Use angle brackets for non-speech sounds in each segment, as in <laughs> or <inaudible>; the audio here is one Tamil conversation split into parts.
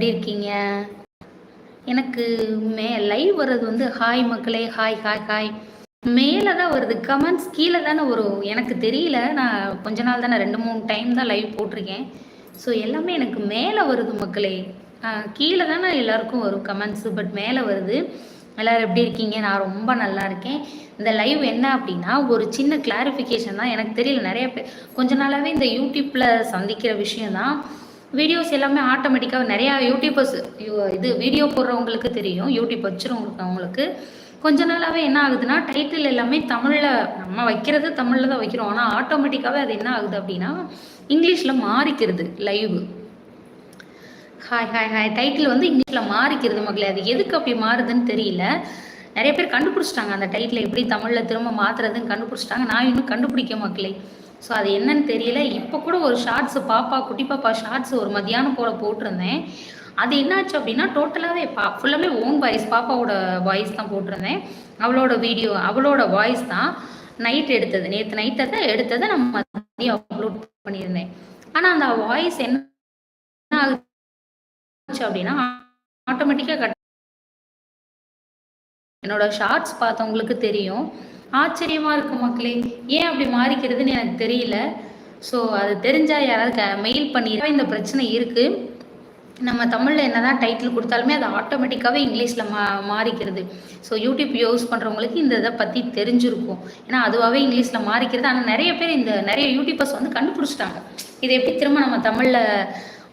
எப்படி இருக்கீங்க? எனக்கு மே லைவ் வர்றது வந்து ஹாய் மக்களே ஹாய் ஹாய் ஹாய் மேலே தான் வருது. கமெண்ட்ஸ் கீழே தானே வரும். எனக்கு தெரியல. நான் கொஞ்ச நாள் தானே ரெண்டு மூணு டைம் தான் லைவ் போட்டிருக்கேன். ஸோ எல்லாமே எனக்கு மேலே வருது மக்களே. கீழே தானே எல்லாருக்கும் வரும் கமெண்ட்ஸு பட் மேலே வருது. எல்லோரும் எப்படி இருக்கீங்க? நான் ரொம்ப நல்லா இருக்கேன். இந்த லைவ் என்ன அப்படின்னா ஒரு சின்ன கிளாரிஃபிகேஷன் தான். எனக்கு தெரியல நிறைய பேர் கொஞ்ச நாளாகவே இந்த யூடியூப்பில் சந்திக்கிற விஷயம் தான். வீடியோஸ் எல்லாமே ஆட்டோமேட்டிக்காக நிறையா யூடியூபர்ஸ் இது வீடியோ போடுறவங்களுக்கு தெரியும். யூடியூப் வச்சுருவங்களுக்கு அவங்களுக்கு. கொஞ்ச நாளாகவே என்ன ஆகுதுன்னா டைட்டில் எல்லாமே தமிழில் நம்ம வைக்கிறது தமிழில் தான் வைக்கிறோம். ஆனால் ஆட்டோமேட்டிக்காகவே அது என்ன ஆகுது அப்படின்னா இங்கிலீஷில் மாறிக்கிறது live hi hi hi title வந்து இங்கிலீஷில் மாறிக்கிறது மக்களே அது எதுக்கு அப்படி மாறுதுன்னு தெரியல. நிறைய பேர் கண்டுபிடிச்சிட்டாங்க அந்த டைட்டில் எப்படி தமிழில் திரும்ப மாற்றுறதுன்னு கண்டுபிடிச்சிட்டாங்க. நான் இன்னும் கண்டுபிடிக்க மக்களே ஸோ அது என்னன்னு தெரியல. இப்போ கூட ஒரு ஷார்ட்ஸ் பாப்பா குட்டி பாப்பா ஷார்ட்ஸ் ஒரு மதியானம் போல போட்டிருந்தேன். அது என்னாச்சு அப்படின்னா டோட்டலாகவே பா ஃபுல்லாமே ஓன் வாய்ஸ் பாப்பாவோட வாய்ஸ் தான் போட்டிருந்தேன். அவளோட வீடியோ அவளோட வாய்ஸ் தான் நைட் எடுத்தது. நேற்று நைட்டை தான் எடுத்ததை நம்ம மதியம் அப்லோட் பண்ணியிருந்தேன். ஆனால் அந்த வாய்ஸ் என்ன ஆகுச்சு அப்படின்னா ஆட்டோமேட்டிக்காக கட் என்னோட ஷார்ட்ஸ் பார்த்தவங்களுக்கு தெரியும். ஆச்சரியமாக இருக்கும் மக்களே. ஏன் அப்படி மாறிக்கிறதுன்னு எனக்கு தெரியல. ஸோ அது தெரிஞ்சால் யாராவது க மெயில் பண்ணிடுறா இந்த பிரச்சனை இருக்குது நம்ம தமிழில் என்ன தான் டைட்டில் கொடுத்தாலுமே அது ஆட்டோமேட்டிக்காகவே இங்கிலீஷில் மா மாறிக்கிறது. ஸோ யூடியூப் யூஸ் பண்ணுறவங்களுக்கு இந்த இதை பற்றி தெரிஞ்சிருக்கும். ஏன்னா அதுவாகவே இங்கிலீஷில் மாறிக்கிறது. ஆனால் நிறைய பேர் இந்த நிறைய யூடியூபர்ஸ் வந்து கண்டுபிடிச்சிட்டாங்க. இதை எப்படி திரும்ப நம்ம தமிழில்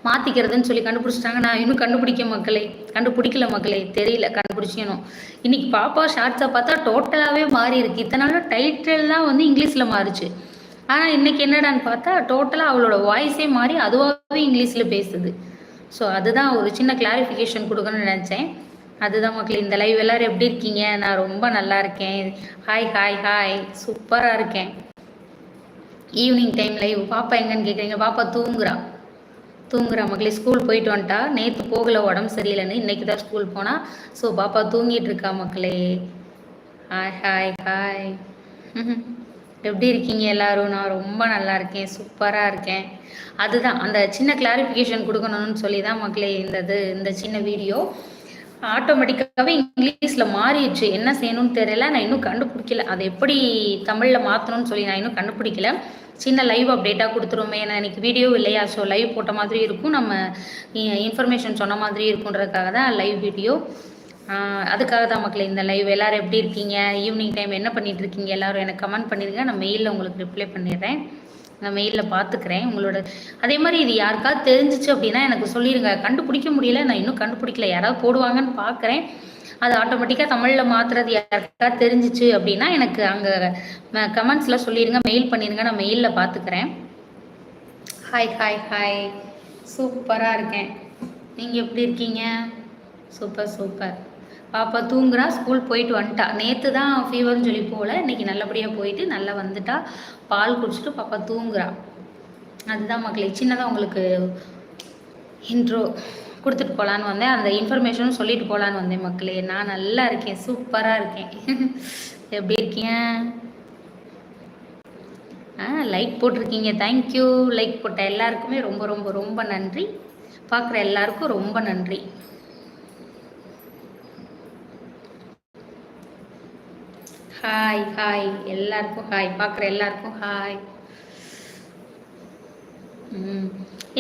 மாற்றிக்கிறதுன்னு சொல்லி கண்டுபிடிச்சிட்டாங்க. நான் இன்னும் கண்டுபிடிக்க மக்களே கண்டுபிடிக்கல மக்களே தெரியல கண்டுபிடிச்சிக்கணும் இன்னைக்கு பாப்பா ஷார்ட்ஸை பார்த்தா டோட்டலாகவே மாறி இருக்கு. இத்தனை நாள் டைட்டில் தான் வந்து இங்கிலீஷில் மாறிச்சு. ஆனால் இன்னைக்கு என்னடான்னு பார்த்தா டோட்டலாக அவளோட வாய்ஸே மாறி அதுவாகவே இங்கிலீஷில் பேசுது. ஸோ அதுதான் ஒரு சின்ன கிளாரிஃபிகேஷன் கொடுக்கணும்னு நினச்சேன். அதுதான் மக்களே இந்த லைவ் எல்லாரும் எப்படி இருக்கீங்க? நான் ரொம்ப நல்லா இருக்கேன். ஹாய் ஹாய் ஹாய் சூப்பராக இருக்கேன். ஈவினிங் டைம் லைவ் பாப்பா எங்கன்னு கேட்குறீங்க பாப்பா தூங்குறா. தூங்குறா மக்களே ஸ்கூல் போயிட்டு வந்துட்டா. நேற்று போகலை உடம்பு சரியில்லைன்னு இன்னைக்கு தான் ஸ்கூல் போனால் ஸோ பாப்பா தூங்கிட்டு இருக்கா மக்களே ஹாய் ஹாய் ஹாய் எப்படி இருக்கீங்க எல்லாரும்? நான் ரொம்ப நல்லா இருக்கேன். சூப்பராக இருக்கேன். அதுதான் அந்த சின்ன கிளாரிஃபிகேஷன் கொடுக்கணும்னு சொல்லி தான் மக்களே இந்த இது இந்த சின்ன வீடியோ ஆட்டோமேட்டிக்காகவே இங்கிலீஷில் மாறிடுச்சு. என்ன செய்யணும்னு தெரியல. நான் இன்னும் கண்டுபிடிக்கல. அதை எப்படி தமிழில் மாற்றணும்னு சொல்லி நான் இன்னும் கண்டுபிடிக்கல. சின்ன லைவ் அப்டேட்டாக கொடுத்துருவோமே எனக்கு வீடியோ இல்லையா? ஸோ லைவ் போட்ட மாதிரி இருக்கும். நம்ம இன்ஃபர்மேஷன் சொன்ன மாதிரி இருக்குன்றதுக்காக தான் லைவ் வீடியோ அதுக்காக தான் மக்களை இந்த லைவ் எல்லாரும் எப்படி இருக்கீங்க? ஈவினிங் டைம் என்ன பண்ணிட்டு இருக்கீங்க? எல்லோரும் எனக்கு கமெண்ட் பண்ணிடுங்க நான் மெயிலில் உங்களுக்கு ரிப்ளை பண்ணிடுறேன். நான் மெயிலில் பார்த்துக்கிறேன் உங்களோட அதே மாதிரி இது யாருக்காவது தெரிஞ்சிச்சு அப்படின்னா எனக்கு சொல்லிடுங்க கண்டுபிடிக்க முடியல. நான் இன்னும் கண்டுபிடிக்கல. யாராவது போடுவாங்கன்னு பார்க்குறேன் அது ஆட்டோமேட்டிக்காக தமிழில் மாற்றுறது யாருக்கா தெரிஞ்சிச்சு அப்படின்னா எனக்கு அங்கே கமெண்ட்ஸில் சொல்லிடுங்க மெயில் பண்ணிடுங்க நான் மெயிலில் பார்த்துக்கிறேன் ஹாய் ஹாய் ஹாய் சூப்பராக இருக்கேன். நீங்கள் எப்படி இருக்கீங்க? Super super. பாப்பா தூங்குறா ஸ்கூல் போயிட்டு வந்துட்டா. நேற்று தான் ஃபீவர்னு சொல்லி போகல இன்னைக்கு நல்லபடியாக போயிட்டு நல்லா வந்துட்டா. பால் குடிச்சிட்டு பாப்பா தூங்குறா. அதுதான் மக்களே சின்னதாக உங்களுக்கு இன்ட்ரோ கொடுத்துட்டு போகலான்னு வந்தேன். அந்த இன்ஃபர்மேஷனும் சொல்லிட்டு போகலான்னு வந்தேன் மக்களே. நான் நல்லா இருக்கேன். சூப்பராக இருக்கேன். <laughs> எப்படி இருக்கீங்க? ஆ லைக் போட்டிருக்கீங்க. தேங்க்யூ லைக் போட்ட எல்லாருக்குமே ரொம்ப ரொம்ப ரொம்ப நன்றி. பார்க்குற எல்லாருக்கும் ரொம்ப நன்றி. ஹாய் ஹாய் எல்லாருக்கும் ஹாய் பார்க்குற எல்லாருக்கும் ஹாய்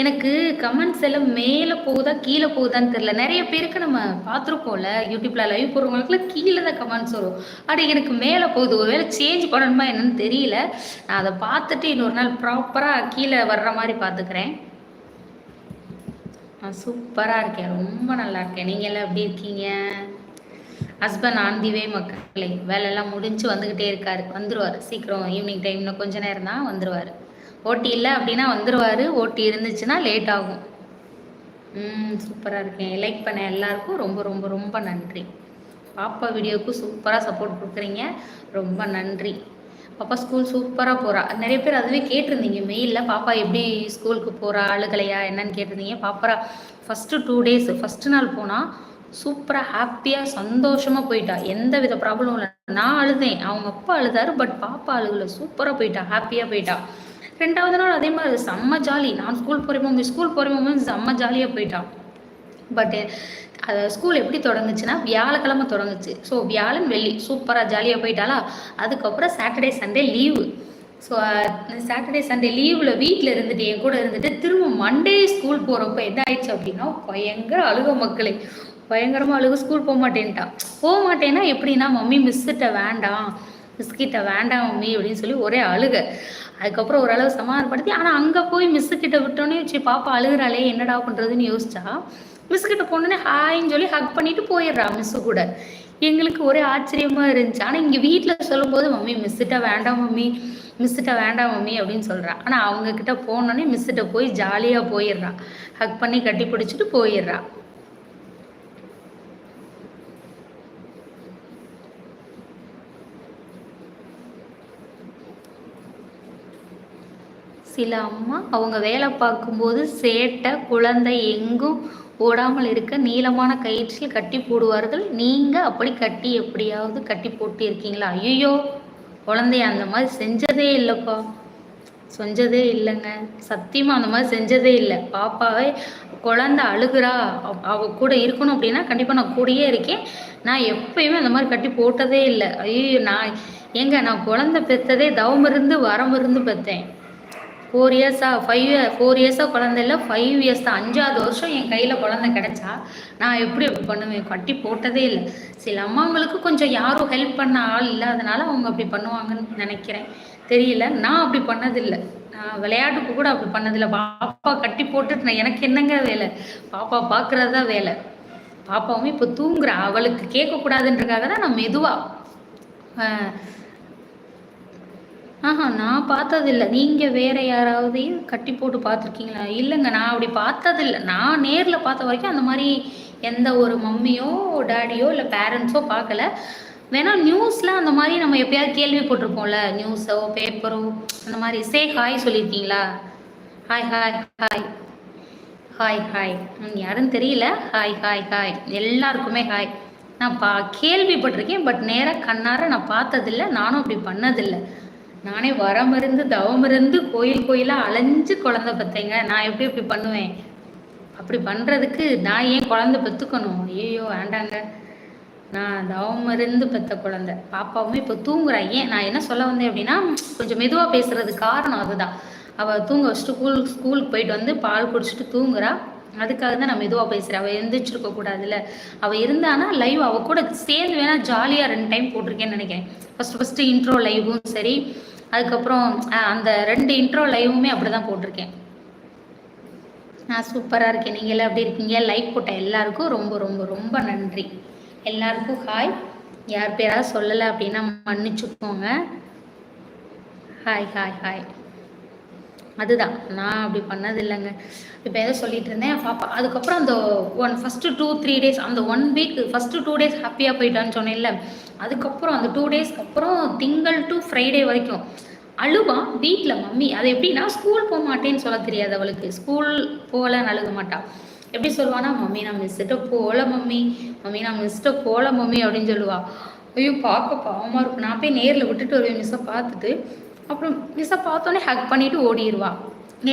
எனக்கு கமெண்ட்ஸ் எல்லாம் மேலே போகுதா கீழே போகுதான்னு தெரில நிறைய பேருக்கு நம்ம பார்த்துருக்கோம்ல யூடியூப்ல லைவ் போடுறவங்களுக்குலாம் கீழே தான் கமெண்ட்ஸ் வரும். அப்படி எனக்கு மேலே போகுது. ஒருவேளை சேஞ்ச் பண்ணணுமா என்னன்னு தெரியல. நான் அதை பார்த்துட்டு இன்னொரு நாள் ப்ராப்பராக கீழே வர்ற மாதிரி பார்த்துக்கிறேன். நான் சூப்பராக இருக்கேன். ரொம்ப நல்லா இருக்கேன். நீங்கள் எல்லாம் எப்படி இருக்கீங்க? ஹஸ்பண்ட் ஆன் மக்களே வேலையெல்லாம் முடிஞ்சு வந்துக்கிட்டே இருக்காரு. வந்துருவார். சீக்கிரம் ஈவினிங் டைம் இன்னும் கொஞ்ச நேரம் தான் வந்துருவார். ஓட்டி இல்லை அப்படின்னா வந்துடுவார் ஓட்டி இருந்துச்சுன்னா லேட் ஆகும். ம் சூப்பராக இருக்கேன். லைக் பண்ண எல்லாருக்கும் ரொம்ப ரொம்ப ரொம்ப நன்றி. பாப்பா வீடியோவுக்கு சூப்பராக சப்போர்ட் கொடுக்குறீங்க. ரொம்ப நன்றி. பாப்பா ஸ்கூல் சூப்பராக போகிறா நிறைய பேர் அதுவே கேட்டிருந்தீங்க மெயிலில் பாப்பா எப்படி ஸ்கூலுக்கு போகிறா அழுகலையா என்னன்னு கேட்டிருந்தீங்க. பாப்பா ஃபஸ்ட்டு டூ டேஸ் ஃபஸ்ட்டு நாள் போனால் சூப்பராக ஹாப்பியாக சந்தோஷமாக போயிட்டா. எந்த வித ப்ராப்ளமும் இல்லை. நான் அழுதேன். அவங்க அப்பா அழுதாரு பட் பாப்பா அழுகல. சூப்பராக போயிட்டா. ஹாப்பியாக போயிட்டா. ரெண்டாவது நாள் அதே மாதிரி செம்ம ஜாலி. நான் ஸ்கூல் போகிறப்போ ஸ்கூல் போகிறப்போ செம்ம ஜாலியாக போயிட்டான். பட்டு அது ஸ்கூல் எப்படி தொடங்குச்சுன்னா வியாழக்கிழமை தொடங்குச்சு. ஸோ வியாழன் வெள்ளி. சூப்பராக ஜாலியாக போயிட்டாலா அதுக்கப்புறம் Saturday Sunday leave so Saturday Sunday லீவில் வீட்டில் இருந்துட்டு என் கூட இருந்துட்டு திரும்ப மண்டே ஸ்கூல் போகிறப்ப என்ன ஆயிடுச்சு அப்படின்னா பயங்கர அழுக மக்களே. பயங்கரமாக அழுக ஸ்கூல் போக மாட்டேன்ட்டா போக மாட்டேன்னா எப்படின்னா மம்மி மிஸ்ஸிட்ட வேண்டாம். மிஸ்கிட்ட வேண்டாம் மம்மி அப்படின்னு சொல்லி ஒரே அழுக. அதுக்கப்புறம் ஓரளவு சமாதானப்படுத்தி ஆனால் அங்கே போய் மிஸ்ஸுக்கிட்ட விட்டோன்னே வச்சு பாப்பா அழுகுறாளே என்னடா பண்ணுறதுன்னு யோசிச்சா? மிஸ்கிட்ட போனோடனே ஹாய்ன்னு சொல்லி ஹக் பண்ணிட்டு போயிடுறா மிஸ்ஸு கூட. எங்களுக்கு ஒரே ஆச்சரியமாக இருந்துச்சு. ஆனால் இங்கே வீட்டில் சொல்லும்போது மம்மி மிஸ்ஸுகிட்ட வேண்டாம் மம்மி மிஸ்ஸிட்ட வேண்டாம் மம்மி அப்படின்னு சொல்கிறா ஆனால் அவங்க கிட்ட போனோடனே மிஸ்ஸிட்ட போய் ஜாலியாக போயிடுறா. ஹக் பண்ணி கட்டி பிடிச்சிட்டு போயிடுறா. சில அம்மா அவங்க வேலை பார்க்கும்போது சேட்டை குழந்தை எங்கும் ஓடாமல் இருக்க நீளமான கயிற்றில் கட்டி போடுவார்கள். நீங்கள் அப்படி கட்டி எப்படியாவது கட்டி போட்டு இருக்கீங்களா ஐயோ குழந்தைய அந்த மாதிரி செஞ்சதே இல்லைப்பா. செஞ்சதே இல்லைங்க. சத்தியமாக அந்த மாதிரி செஞ்சதே இல்லை. பாப்பாவே குழந்த அழுகுறா. அவ கூட இருக்கணும் அப்படின்னா கண்டிப்பாக நான் கூடயே இருக்கேன். நான் எப்பயுமே அந்த மாதிரி கட்டி போட்டதே இல்லை. ஐயோ நான் ஏங்க நான் குழந்தை பெற்றதே தவமிருந்து வரமிருந்து வரம் இருந்து பெற்றேன் ஃபோர் இயர்ஸா ஃபைவ் ஃபோர் இயர்ஸாக குழந்தை இல்லை ஃபைவ் இயர்ஸ் தான். அஞ்சாவது வருஷம் என் கையில் குழந்தை கிடச்சா நான் எப்படி அப்படி பண்ணுவேன்? கட்டி போட்டதே இல்லை. சில அம்மாங்களுக்கு கொஞ்சம் யாரும் ஹெல்ப் பண்ண ஆள் இல்லாதனால அவங்க அப்படி பண்ணுவாங்கன்னு நினைக்கிறேன். தெரியல. நான் அப்படி பண்ணதில்லை. நான் விளையாட்டுக்கு கூட அப்படி பண்ணதில்லை. பாப்பா கட்டி போட்டுட்டு நான் எனக்கு என்னங்க வேலை? பாப்பா பார்க்குறது தான் வேலை. பாப்பாவும் இப்போ தூங்குறா. அவளுக்கு கேட்கக்கூடாதுன்றக்காக தான் நான் மெதுவாக ஆஹா நான் பார்த்ததில்ல. நீங்கள் வேற யாராவதையும் கட்டி போட்டு பார்த்துருக்கீங்களா? இல்லைங்க நான் அப்படி பார்த்ததில்ல. நான் நேரில் பார்த்த வரைக்கும் அந்த மாதிரி எந்த ஒரு மம்மியோ டேடியோ இல்லை பேரண்ட்ஸோ பார்க்கல. வேணா நியூஸில் அந்த மாதிரி நம்ம எப்பயாவது கேள்விப்பட்டிருப்போம்ல நியூஸோ பேப்பரோ அந்த மாதிரி. சே ஹாய் சொல்லியிருக்கீங்களா? Hi hi hi hi hi யாருன்னு தெரியல. ஹாய் ஹாய் ஹாய் எல்லாருக்குமே ஹாய் நான் பா கேள்விப்பட்டிருக்கேன் பட் நேராக கண்ணார நான் பார்த்ததில்ல. நானும் அப்படி பண்ணதில்லை. நானே வரம் இருந்து தவம் இருந்து கோயில் கோயிலாக அலைஞ்சு குழந்த பத்தைங்க. நான் எப்படி எப்படி பண்ணுவேன்? அப்படி பண்ணுறதுக்கு நான் ஏன் குழந்த பெற்றுக்கணும் ஐயோ வேண்டாங்க. நான் தவம் இருந்து பெற்ற குழந்த. பாப்பாவும் இப்போ தூங்குறா. ஏன் நான் என்ன சொல்ல வந்தேன் அப்படின்னா கொஞ்சம் மெதுவாக பேசுறது காரணம் அதுதான். அவள் தூங்க வச்சுட்டு ஸ்கூல் ஸ்கூலுக்கு போயிட்டு வந்து பால் குடிச்சிட்டு தூங்குறா. அதுக்காக தான் நான் மெதுவாக பேசுகிறேன் அவள் எழுந்திரிச்சிருக்க கூடாதுல்ல. அவள் இருந்தானா லைவ் அவள் கூட சேர்ந்து வேணால் ஜாலியாக ரெண்டு டைம் போட்டிருக்கேன்னு நினைக்கிறேன். ஃபஸ்ட்டு ஃபஸ்ட்டு இன்ட்ரோ லைவும் சரி. அதுக்கப்புறம் அந்த ரெண்டு இன்ட்ரோ லைவுமே அப்படி தான் போட்டிருக்கேன். நான் சூப்பராக இருக்கேன். நீங்கள் எல்லாம் அப்படி இருக்கீங்க? லைக் போட்ட எல்லாருக்கும் ரொம்ப ரொம்ப ரொம்ப நன்றி. எல்லாருக்கும் ஹாய் யார் பேராவது சொல்லலை அப்படின்னா மன்னிச்சுக்கோங்க. ஹாய் ஹாய் ஹாய் அதுதான். நான் அப்படி பண்ணது இல்லைங்க இப்போ எதை சொல்லிட்டு இருந்தேன். பாப்பா அதுக்கப்புறம் அந்த one first two three days அந்த one week first two days ஹாப்பியாக போயிட்டான்னு சொன்னேன்ல. அதுக்கப்புறம் அந்த டூ டேஸ்க்கு அப்புறம் திங்கள் டு ஃப்ரைடே வரைக்கும் அழுவா வீட்டில் மம்மி அது எப்படின்னா ஸ்கூல் போக மாட்டேன்னு சொல்ல தெரியாது அவளுக்கு. ஸ்கூல் போகலன்னு அழுக மாட்டா. எப்படி சொல்லுவானா மம்மி நான் மிஸ்கிட்ட போகல மம்மி. மம்மி நான் மிஸ்கிட்ட போகல மம்மி. அப்படின்னு சொல்லுவா. ஐயோ பார்க்க பாவமாக இருக்கும். நான் போய் நேரில் விட்டுட்டு வருவேன் மிஸ்ஸை பார்த்துட்டு. அப்புறம் மிஸ்ஸை பார்த்தோன்னே ஹக் பண்ணிவிட்டு ஓடிடுவா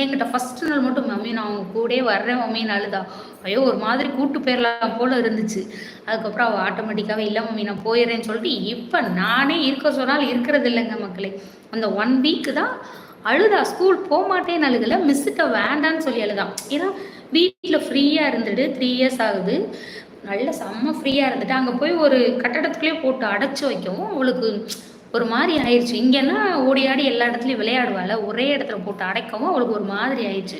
என்கிட்ட ஃபஸ்ட் நாள் மட்டும் மம்மி நான் அவங்க கூடயே வர்றேன் மம்மின்னு அழுதா ஐயோ ஒரு மாதிரி கூட்டு போயிடலாம் போல இருந்துச்சு. அதுக்கப்புறம் அவள் ஆட்டோமேட்டிக்காகவே இல்லை மம்மி நான் போயிடுறேன்னு சொல்லிட்டு இப்போ நானே இருக்க சொன்னால் இருக்கிறது இல்லைங்க மக்களே. அந்த ஒன் வீக்கு தான் அழுதா ஸ்கூல் போக மாட்டேன்னு அழுகலை மிஸ்ஸுட்ட வேண்டான்னு சொல்லி அழுதான் ஏன்னா வீட்டில் ஃப்ரீயாக இருந்துட்டு த்ரீ இயர்ஸ் ஆகுது. நல்ல செம்ம ஃப்ரீயாக இருந்துட்டு அங்கே போய் ஒரு கட்டடத்துக்குள்ளேயே போட்டு அடைச்சி வைக்கவும் அவளுக்கு ஒரு மாதிரி ஆயிடுச்சு. இங்கேன்னா ஓடி ஆடி எல்லா இடத்துலையும் விளையாடுவாள். ஒரே இடத்துல போட்டு அடைக்கவும் அவளுக்கு ஒரு மாதிரி ஆயிடுச்சு.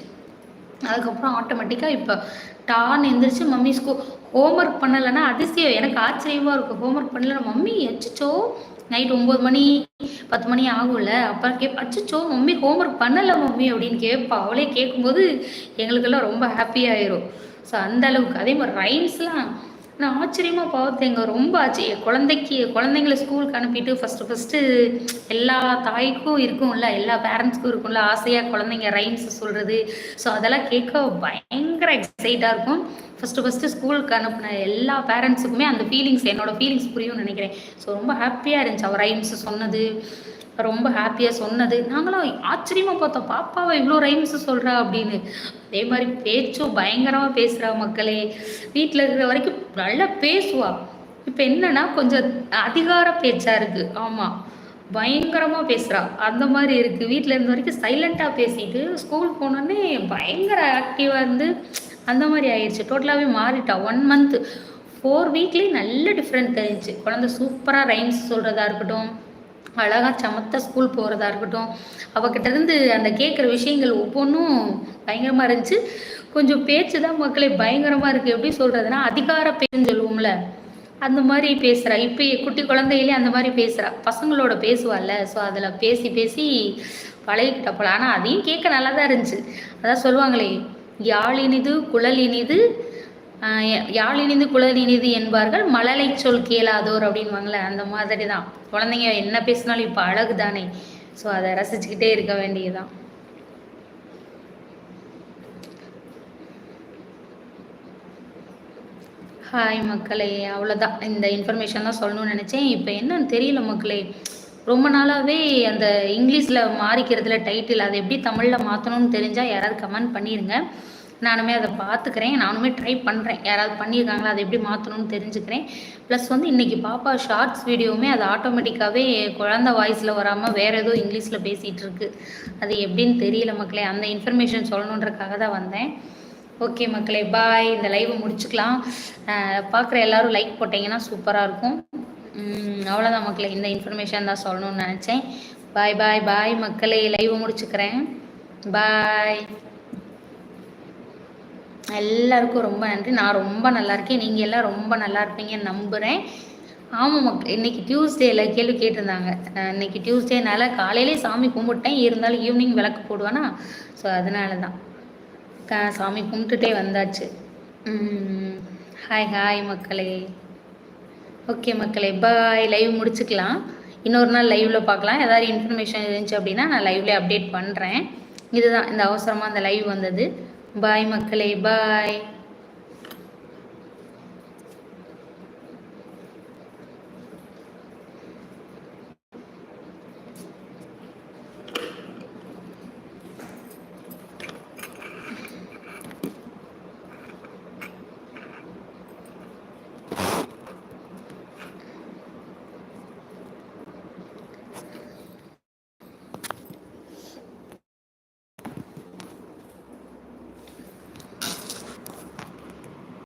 அதுக்கப்புறம் ஆட்டோமேட்டிக்காக இப்போ டான் எந்திரிச்சு மம்மி ஸ்கூ ஹோம்ஒர்க் பண்ணலைன்னா அதிசயம். எனக்கு ஆச்சரியமாக இருக்கும் ஹோம்ஒர்க் பண்ணல மம்மி அச்சிச்சோ நைட் ஒம்பது மணி பத்து மணி ஆகும்ல. அப்புறம் கேப் அச்சிச்சோ மம்மி ஹோம்ஒர்க் பண்ணலை மம்மி அப்படின்னு கேட்பா அவளே கேட்கும்போது எங்களுக்கெல்லாம் ரொம்ப ஹாப்பியாயிரும் ஸோ அந்த அளவுக்கு. அதே மாதிரி ரைம்ஸ்லாம் நான் ஆச்சரியமாக பார்த்தேங்க. ரொம்ப ஆச்சு. குழந்தைக்கு குழந்தைங்கள ஸ்கூலுக்கு அனுப்பிட்டு ஃபஸ்ட்டு ஃபஸ்ட்டு எல்லா தாய்க்கும் இருக்கும்ல எல்லா பேரண்ட்ஸ்க்கும் இருக்கும்ல ஆசையாக குழந்தைங்க ரைம்ஸ் சொல்கிறது ஸோ அதெல்லாம் கேட்க பயங்கர எக்ஸைட்டாக இருக்கும். ஃபஸ்ட்டு ஃபஸ்ட்டு ஸ்கூலுக்கு அனுப்பின எல்லா பேரண்ட்ஸுக்குமே அந்த ஃபீலிங்ஸ் என்னோடய ஃபீலிங்ஸ் புரியும்னு நினைக்கிறேன். ஸோ ரொம்ப ஹாப்பியாக இருந்துச்சு. அவர் ரைம்ஸ் சொன்னது. ரொம்ப ஹாப்பியாக சொன்னது. நாங்களும் ஆச்சரியமாக பார்த்தோம். பாப்பாவை இவ்வளோ ரைம்ஸ் சொல்கிறா அப்படின்னு. அதே மாதிரி பேச்சும் பயங்கரமாக பேசுகிறா மக்களே. வீட்டில் இருக்கிற வரைக்கும் நல்லா பேசுவா. இப்போ என்னன்னா கொஞ்சம் அதிகார பேச்சாக இருக்குது ஆமாம் பயங்கரமாக பேசுகிறா அந்த மாதிரி இருக்குது வீட்டில் இருந்த வரைக்கும் சைலண்ட்டாக பேசிட்டு ஸ்கூல் போனோடனே பயங்கர ஆக்டிவாக இருந்து அந்த மாதிரி ஆயிடுச்சு டோட்டலாகவே மாறிட்டா. ஒன் மந்த் ஃபோர் வீக்லேயும் நல்ல டிஃப்ரெண்ட் தெரிஞ்சு குழந்தை சூப்பராக ரைம்ஸ் சொல்கிறதா இருக்கட்டும். அழகாக சமத்த ஸ்கூல் போகிறதா இருக்கட்டும். அவகிட்டருந்து அந்த கேட்குற விஷயங்கள் ஒவ்வொன்றும் பயங்கரமாக இருந்துச்சு. கொஞ்சம் பேச்சு தான் மக்களே பயங்கரமாக இருக்குது எப்படி சொல்கிறதுனா அதிகார பேருன்னு சொல்லுவோம்ல அந்த மாதிரி பேசுகிறா இப்போ குட்டி குழந்தையிலே அந்த மாதிரி பேசுகிறா பசங்களோட பேசுவாள்ல. ஸோ அதில் பேசி பேசி பழகிக்கிட்ட போல. ஆனால் அதையும் கேட்க நல்லா தான் இருந்துச்சு. அதான் சொல்லுவாங்களே யாழ் இனிது குழல் இனிது ஆஹ் யா- என்பார்கள். மழலை சொல் கேளாதோர் அப்படின்வாங்களே அந்த மாதிரி தான் குழந்தைங்க என்ன பேசினாலும் இப்போ அழகு தானே ஸோ அதை ரசிச்சுக்கிட்டே இருக்க வேண்டியதுதான். ஹாய் மக்களே அவ்வளோதான் இந்த இன்ஃபர்மேஷன் தான் சொல்லணும்னு நினச்சேன். இப்போ என்னன்னு தெரியல மக்களே. ரொம்ப நாளாகவே அந்த இங்கிலீஷில் மாறிக்கிறதுல டைட்டில் அதை எப்படி தமிழில் மாற்றணும்னு தெரிஞ்சால் யாராவது கமெண்ட் பண்ணிடுங்க நானுமே அதை பார்த்துக்கிறேன் நானுமே ட்ரை பண்ணுறேன் யாராவது பண்ணியிருக்காங்களா அதை எப்படி மாற்றணும்னு தெரிஞ்சுக்கிறேன். ப்ளஸ் வந்து இன்றைக்கி பாப்பா ஷார்ட்ஸ் வீடியோவுமே அது ஆட்டோமேட்டிக்காகவே குழந்த வாய்ஸில் வராமல் வேறு ஏதோ இங்கிலீஷில் பேசிகிட்டு இருக்கு. அது எப்படின்னு தெரியல மக்களே அந்த இன்ஃபர்மேஷன் சொல்லணுன்றக்காக தான் வந்தேன். ஓகே மக்களே பாய் இந்த லைவை முடிச்சுக்கலாம். பார்க்குற எல்லாரும் லைக் போட்டிங்கன்னா சூப்பராக இருக்கும். அவ்வளோதான் மக்களே இந்த இன்ஃபர்மேஷன் தான் சொல்லணும்னு நினச்சேன். பாய் பாய் பாய் மக்களே. லைவை முடிச்சுக்கிறேன். பாய் எல்லாருக்கும் ரொம்ப நன்றி. நான் ரொம்ப நல்லா இருக்கேன். நீங்கள் எல்லாம் ரொம்ப நல்லா இருப்பீங்கன்னு நம்புகிறேன் ஆமாம் இன்னைக்கு டியூஸ்டேல கேள்வி கேட்டிருந்தாங்க. இன்னைக்கு டியூஸ்டேனால காலையிலே சாமி கும்பிட்டேன். இருந்தாலும் ஈவினிங் விளக்கு போடுவேனா? ஸோ அதனால தான் க சாமி கும்பிட்டுட்டே வந்தாச்சு. ஹாய் ஹாய் மக்களே. ஓகே மக்களே பாய் லைவ் முடிச்சுக்கலாம். இன்னொரு நாள் லைவ்ல பார்க்கலாம். ஏதாவது இன்ஃபர்மேஷன் இருந்துச்சு அப்படின்னா நான் லைவ்லேயே அப்டேட் பண்ணுறேன் இதுதான் இந்த அவசரமாக அந்த லைவ் வந்தது. பாய் மக்களே. பாய்